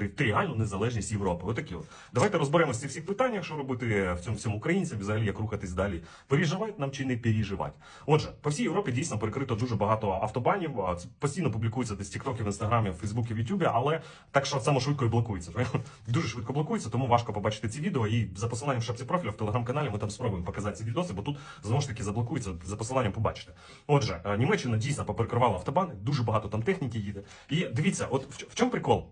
територіальну незалежність Європи. Отакі от. Давайте розберемося в цих питаннях, що робити в цьому всьому українцям, взагалі як рухатись далі. Переживати нам чи не переживати. Отже, по всій Європі дійсно перекрито дуже багато автобанів. Постійно публікується десь в Тіктокі, в інстаграмі, в в Ютубі, але так що само швидко і блокується. Дуже швидко блокується, тому важко побачити ці відео. І за посиланням в шапці профілю в телеграм-каналі ми там спробуємо показати ці відоси, бо тут знову ж таки заблокується за посиланням. Побачите. Отже, е, Німеччина дійсно поперекривала автобани, дуже багато там техніки їде. І дивіться, от в чому прикол?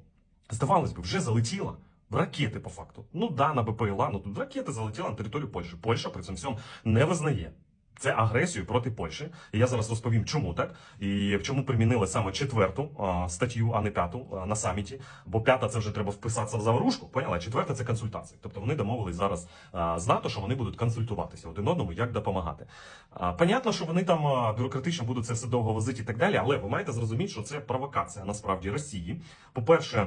Здавалось би, вже залетіла. Ракети по факту. Ну да, на БПЛА, ну тут ракети залетіли на територію Польщі. Польща при цьому не визнає. Це агресію проти Польщі. І я зараз розповім, чому так і чому примінили саме четверту а, статтю, а не п'яту а, на саміті. Бо п'ята це вже треба вписатися в заварушку. Поняла? Четверта це консультації. Тобто вони домовились зараз а, з НАТО, що вони будуть консультуватися один одному, як допомагати. А, понятно, що вони там а, бюрократично будуть це все довго возити і так далі, але ви маєте зрозуміти, що це провокація насправді Росії. По-перше.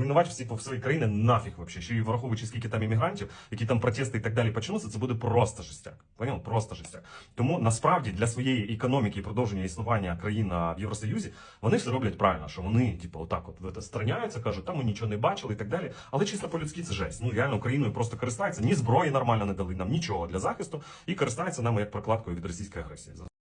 зруйнувати всі по свої країни нафіг вообще. Ще й враховуючи скільки там іммігрантів, які там протести і так далі почнуться, це буде просто жестяк. Поняв? Просто жестяк. Тому насправді для своєї економіки і продовження існування країн в Євросоюзі вони все роблять правильно, що вони, типу, отак от страняються, кажуть, там ми нічого не бачили і так далі. Але чисто по-людськи це жесть. Ну реально Україною просто користаються, ні зброї нормально не дали нам нічого для захисту і користаються нами як прокладкою від російської агресії.